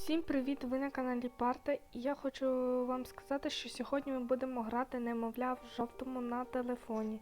Всім привіт! Ви на каналі Парта, і я хочу вам сказати, що сьогодні ми будемо грати немовля в жовтому на телефоні.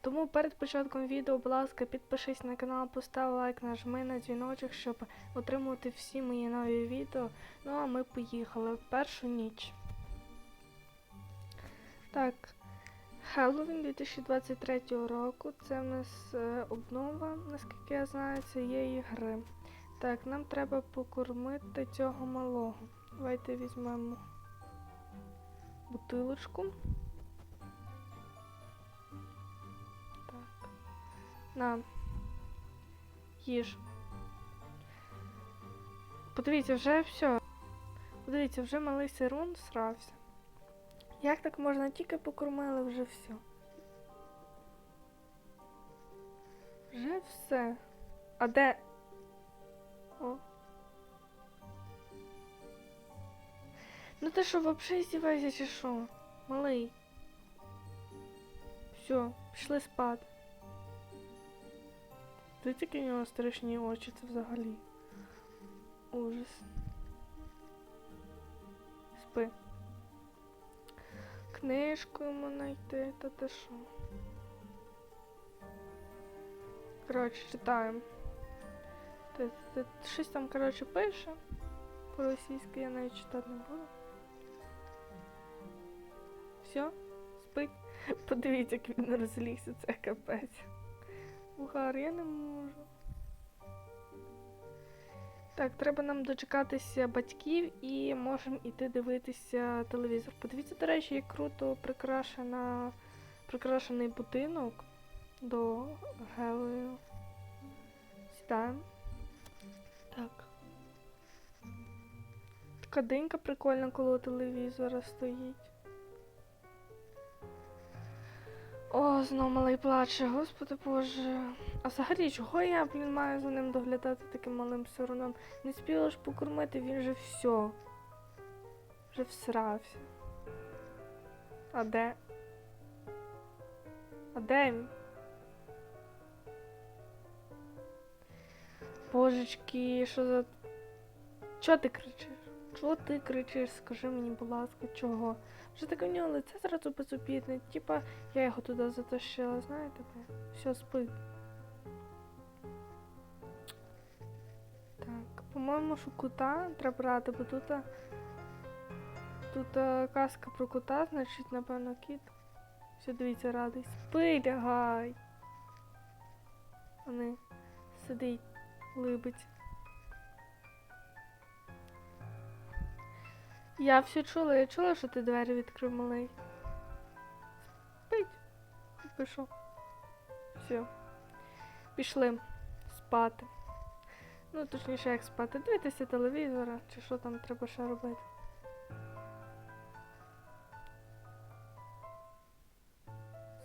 Тому перед початком відео, будь ласка, підпишись на канал, постав лайк, нажми на дзвіночок, щоб отримувати всі мої нові відео. Ну а ми поїхали в першу ніч. Так, Хеллоуін 2023 року. Це в нас е, обнова, наскільки я знаю, цієї гри. Так, нам треба покормити цього малого. Давайте візьмемо бутилочку. Так. На. Їж. Подивіться, вже все. Подивіться, вже малий сирун срався. Як так можна тільки покормили вже все? Вже все. А де. О. Ну ти що, вообще здіваєшся чи що? Малий. Все, пішли спати. Ти тільки в нього страшні очі, це взагалі. Ужас. Спи. Книжку йому знайти, та ти що? Коротше, читаємо. Ти, ти щось там, коротше, пише. По-російськи я навіть читати не буду. Все, спить. Подивіться, як він розлігся, це капець. Угар, я не можу. Так, треба нам дочекатися батьків і можемо іти дивитися телевізор. Подивіться, до речі, як круто прикрашена, прикрашений будинок до Гелою. Сідаємо. Так. Така динька прикольна коло телевізора стоїть. О, знов малий плаче, господи боже. А взагалі, чого я, блін, маю за ним доглядати таким малим сироном? Не спіла ж покормити, він же все. Вже всрався. А де? А де він? Божечки, що за. Чого ти кричиш? Чого ти кричиш? Скажи мені, будь ласка, чого? Вже таке в нього лице зразу безобідне. Типа я його туди затащила, знаєте? Все, спи. Так, по-моєму, що кота треба брати, бо тут. Тут казка про кота, значить, напевно, кіт. Все, дивіться, радий. Спи, лягай. Вони сидить, либить. Я все чула, я чула, що ти двері відкрив малий. Спить. Пішов. Все. Пішли спати. Ну, точніше, як спати. Дивитися телевізора, чи що там треба ще робити.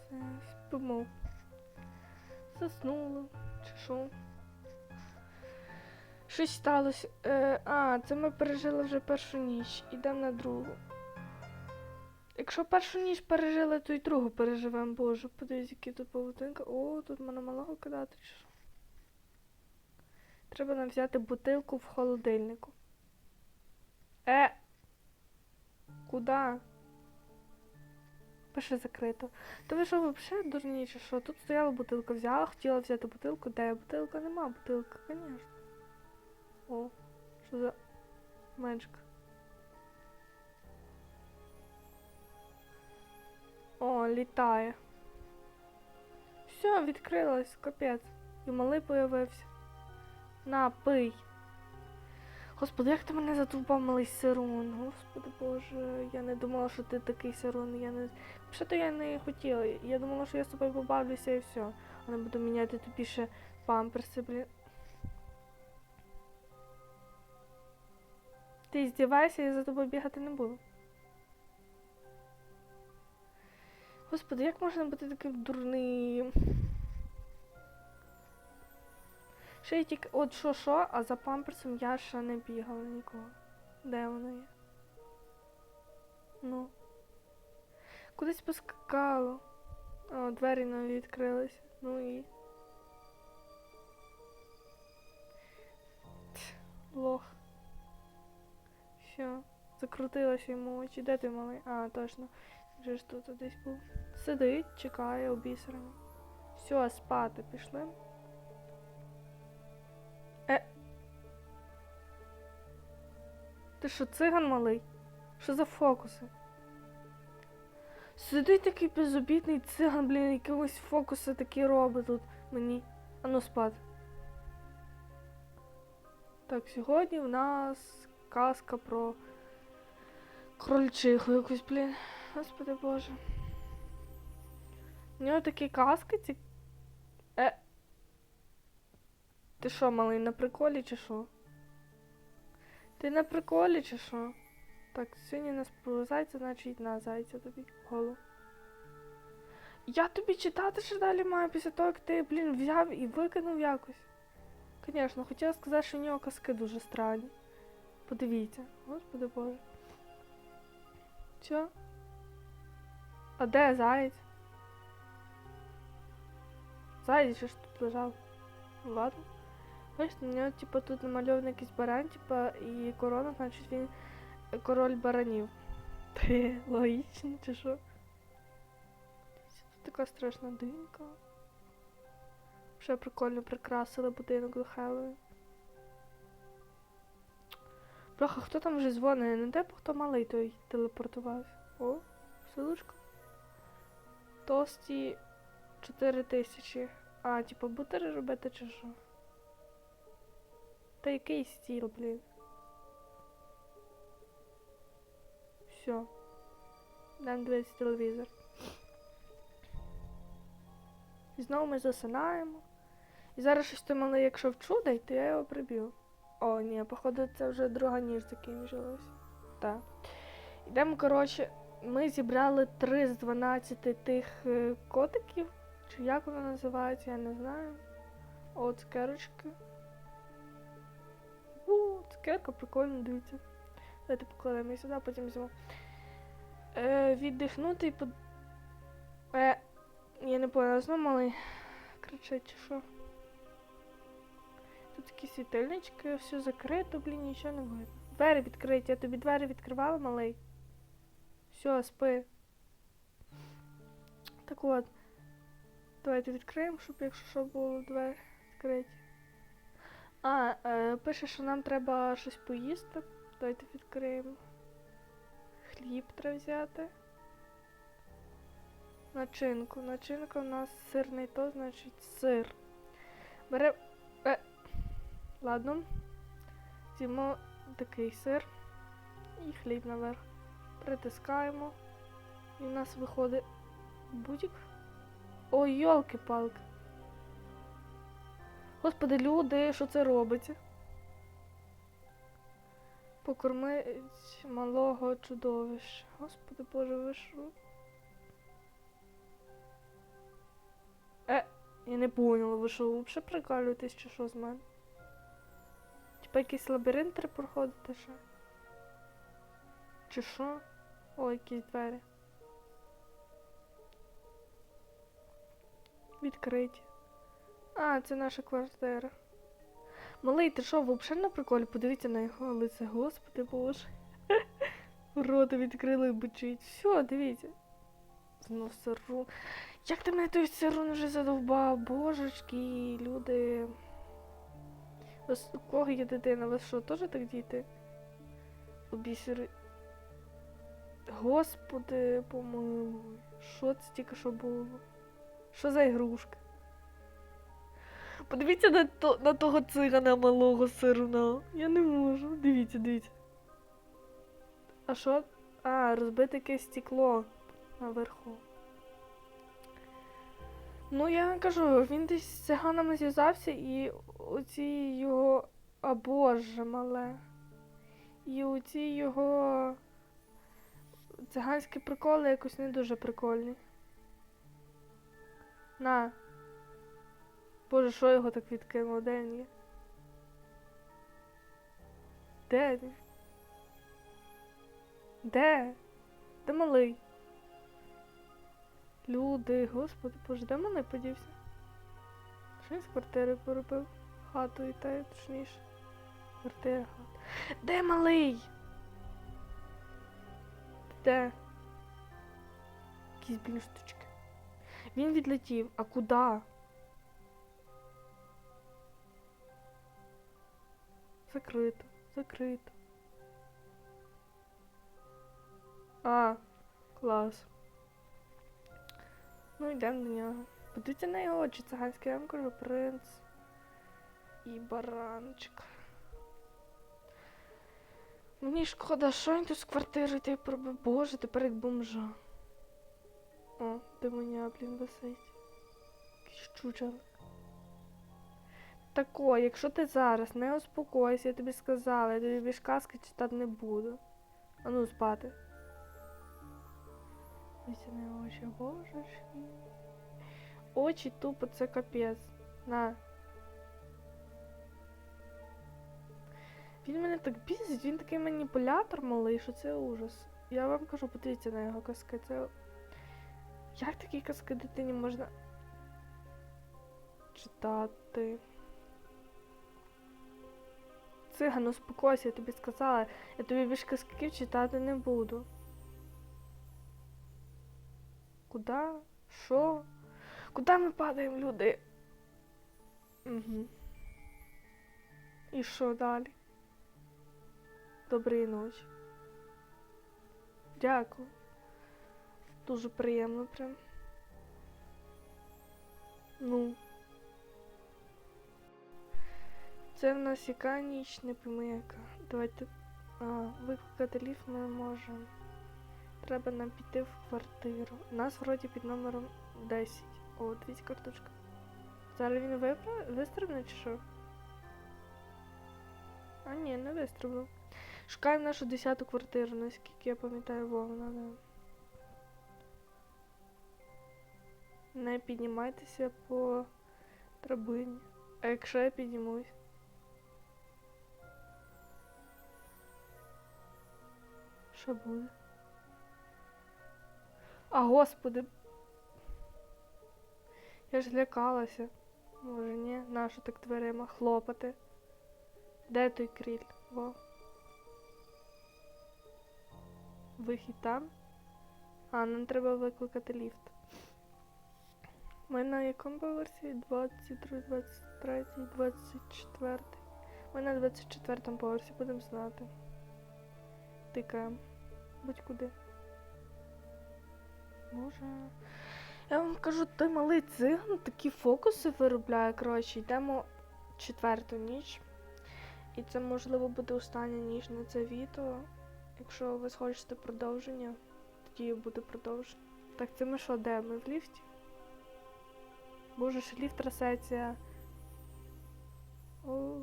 Все, спимо. Заснули, чи що. Щось сталося. Е, а, це ми пережили вже першу ніч. Ідемо на другу. Якщо першу ніч пережили, то й другу переживемо, боже. Подивись, які тут павутинка. О, тут мене малого кидати. Треба нам взяти бутилку в холодильнику. Е. Куда? Пише закрито. То ви що, взагалі дурні, чи що? Тут стояла бутилка, взяла, хотіла взяти бутилку. Де бутилка? Нема бутилка, звісно. О, що за менчик? О, літає. Все, відкрилось, капець. І малий появився. На, пий. Господи, як ти мене задовбав малий сирун? Господи боже, я не думала, що ти такий сирун. Я не. Що то я не хотіла. Я думала, що я з тобою побавлюся і все. А не буду міняти тобі ще памперси, блін. Ти здівайся, я за тобою бігати не буду. Господи, як можна бути таким дурним? Ще я тільки. От що що, а за памперсом я ще не бігала нікого. Де воно є? Ну. Кудись поскакало. О, двері нові відкрилися. Ну і. Лох. Закрутилося йому очі. Де ти малий? А, точно. Вже ж тут десь був. Сидить, чекає обісрані. Все, спати пішли. Е. Ти що, циган малий? Що за фокуси? Сидить такий безобідний циган, блін, якісь фокуси такі робить тут мені. Ану спати. Так, сьогодні в нас казка про крольчиху якусь, блін. Господи Боже. У нього такі казки ці. Е. Ти що, малий, на приколі чи що? Ти на приколі чи що? Так, сьогодні нас про зайця, значить на зайця тобі голову. Я тобі читати ще далі маю після того, як ти, блін, взяв і викинув якось. Звісно, хотіла сказати, що у нього казки дуже странні. Подивіться, господи боже. Що? А де заєць? Заєць же ж тут лежав. Ладно. Бачите, у нього, типу, тут намальований якийсь баран, типу, і корона, значить він король баранів. Ти логічно, чи що? Тут така страшна динька. Ще прикольно прикрасили будинок до Хеллоуін. Бляха, хто там вже дзвонить? Не те, хто малий той телепортувався. О, силочка. Тості 4 тисячі. А, типу, бутери робити чи що? Та який стіл, блін. Все. Дам дивитися телевізор. І знову ми засинаємо. І зараз щось то малий, якщо вчудай, то я його приб'ю. О, ні, походу, це вже друга ніж закінчилась. Так. Йдемо, коротше, ми зібрали 3 з 12 тих е, котиків. Чи як воно називається, я не знаю. О, цукерочки. У, цукерка, прикольно, дивіться. Давайте покладемо її сюди, потім візьму. Е, віддихнути і под... Е, я не поняла, знову малий кричить чи що. Тут такі світильнички, все закрито, блін, нічого не видно. Двері відкриті, я тобі двері відкривала, малий. Все, спи. Так от. Давайте відкриємо, щоб якщо що було двері відкриті. А, е, пише, що нам треба щось поїсти. Давайте відкриємо. Хліб треба взяти. Начинку. Начинка у нас сирний то, значить сир. Бере. Ладно. З'їмо такий сир. І хліб наверх. Притискаємо. І в нас виходить будь-як. Ой, йолки-палки. Господи, люди, що це робиться? Покормить малого чудовища. Господи Боже, ви що? Е, я не поняла, ви що, взагалі прикалюєтесь чи що з мене? Типа якийсь лабіринт проходити ще? Чи що? О, якісь двері. Відкриті. А, це наша квартира. Малий, ти що, взагалі на приколі? Подивіться на його лице, господи боже. Рота відкрили і бичить. Все, дивіться. Знов сиру. Як ти мене той сирун вже задовбав? Божечки, люди. У кого є дитина? Вас що, теж так діти? Обісери. Господи, помилуй. Що це тільки що було? Що за ігрушка? Подивіться на, то, на того цигана малого сируна. Я не можу. Дивіться, дивіться. А що? А, розбите якесь стекло наверху. Ну, я кажу, він десь з циганами зв'язався і оці його. А боже мале. І оці його циганські приколи якось не дуже прикольні. На. Боже, що його так відкинуло? Де він є? Де він? Де? Де малий? Люди, господи, боже, де мене подівся? Що він з квартири поробив? Хату і те, точніше. Квартира, хата. Де малий? Де? Якісь, блін. Він відлетів. А куди? Закрито, закрито. А, клас. Ну, йдемо до нього. Подивіться на його очі циганські, я вам кажу, принц і баранчик. Мені шкода, що він тут з квартири ти пробив. Боже, тепер як бомжа. О, демоня, блін, висить. Якийсь чучелик. Тако, якщо ти зараз не успокойся, я тобі сказала, я тобі більш казки читати не буду. А ну спати. На очі, боже ж. Очі тупо це капець. На. Він мене так бісить, він такий маніпулятор малий, що це ужас. Я вам кажу, подивіться на його казки. Це. Як такі казки дитині можна читати? Циган, успокойся, я тобі сказала, я тобі більш казків читати не буду. Куда? Що? Куда ми падаємо, люди? Угу. І що далі? Доброї ночі. Дякую. Дуже приємно прям. Ну. Це в нас яка ніч, не пойми яка. Давайте. А, викликати ліфт ми можемо. Треба нам піти в квартиру. У нас вроді під номером 10. О, дивіться карточка. Зараз він випра... вистрибне чи що? А ні, не вистрибнув. Шукаємо нашу 10 квартиру, наскільки я пам'ятаю, вона да. Не піднімайтеся по драбині. А якщо я піднімусь? Що буде? А господи. Я ж лякалася. Може, ні, нащо так дверима хлопати? Де той кріль? Во. Вихід там? А, нам треба викликати ліфт. Ми на якому поверсі? 22, 23, 24. Ми на 24 поверсі будемо знати. Тикаємо. Будь-куди. Боже. Я вам кажу, той малий циган такі фокуси виробляє. Коротше, йдемо четверту ніч. І це можливо буде остання ніч на це відео. Якщо ви схочете продовження, тоді буде продовження. Так, це ми що, де? Ми в ліфті? Боже, ще ліфт трясеться. Ой,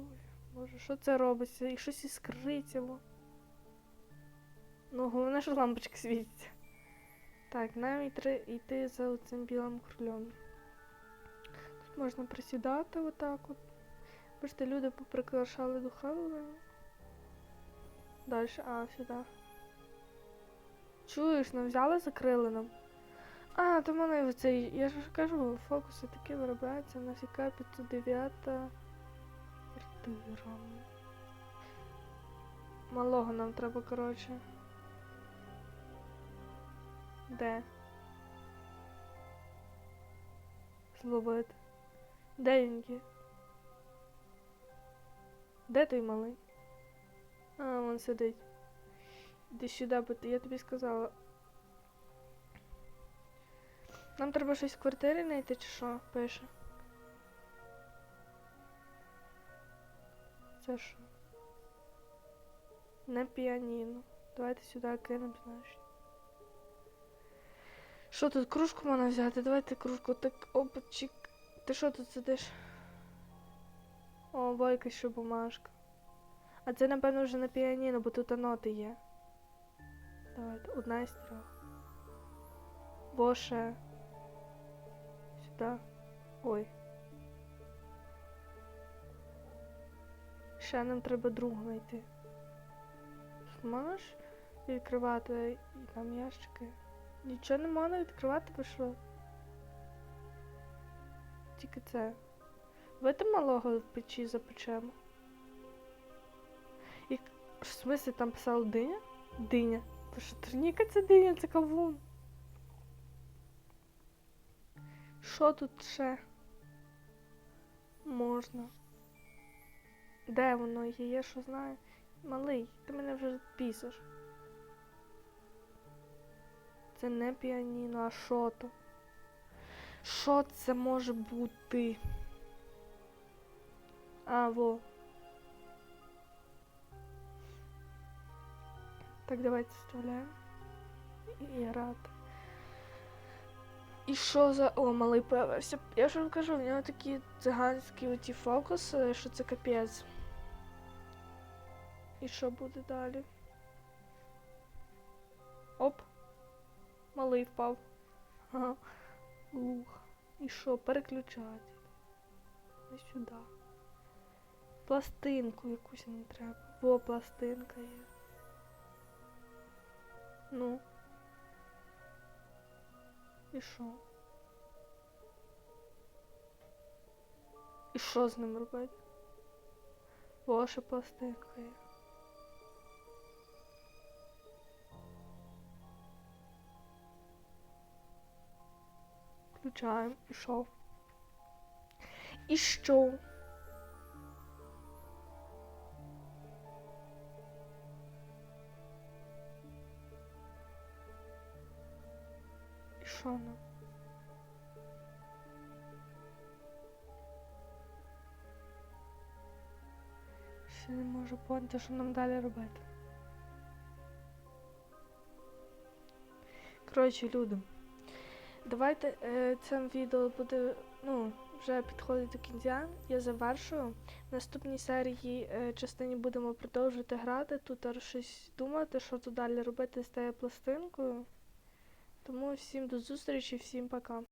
боже, що це робиться? І щось іскриться. Ну, головне, що лампочки світяться. Так, нам йти, за цим білим кролем. Тут можна присідати отак от. Бачите, люди поприкрашали Хеллоуіну. Далі, а, сюди. Чуєш, нам взяли, закрили нам. А, то в мене оцей, я ж кажу, фокуси такі виробляються, у нас яка 509 квартира. Малого нам треба, коротше. Де? Зловити. Де він є? Де той малий? А, вон сидить. Іди сюди, бо я тобі сказала. Нам треба щось в квартирі знайти, чи що? Пише. Це що? Не піаніно. Давайте сюди кинемо, знаєш. Що тут, кружку можна взяти? Давайте кружку. Так, опачик. Ти що тут сидиш? О, бойка ще бумажка. А це, напевно, вже на піаніно, бо тут ноти є. Давайте, одна із трьох. Боше. Сюди. Ой. Ще нам треба другу знайти. Можеш відкривати і там ящики? Нічого не можна відкривати, що? Тільки це. Давайте малого в печі запечемо. І в смислі там писало диня? Диня. Боже, турніка це диня, це кавун. Що тут ще? Можна. Де воно є? Я що знаю? Малий, ти мене вже пісиш. Це не піаніно, а що то? Що це може бути? А, во. Так, давайте вставляємо. І грати. І що за. О, малий появився. Я ж вам кажу, в нього такі циганські оті фокуси, що це капець. І що буде далі? Малий впав. Ага. Ух. І що, переключати? Ось сюди. Пластинку якусь не треба. Во, пластинка є. Ну. І що? І що з ним робити? Ще пластинка є. Включаємо. І що? І що? І що нам? Ще не можу поняти, що нам далі робити. Коротше, люди. Давайте е, це відео буде, ну, вже підходить до кінця. Я завершую. В наступній серії е, частині будемо продовжувати грати. Тут щось думати, що тут далі робити з тією пластинкою. Тому всім до зустрічі, всім пока.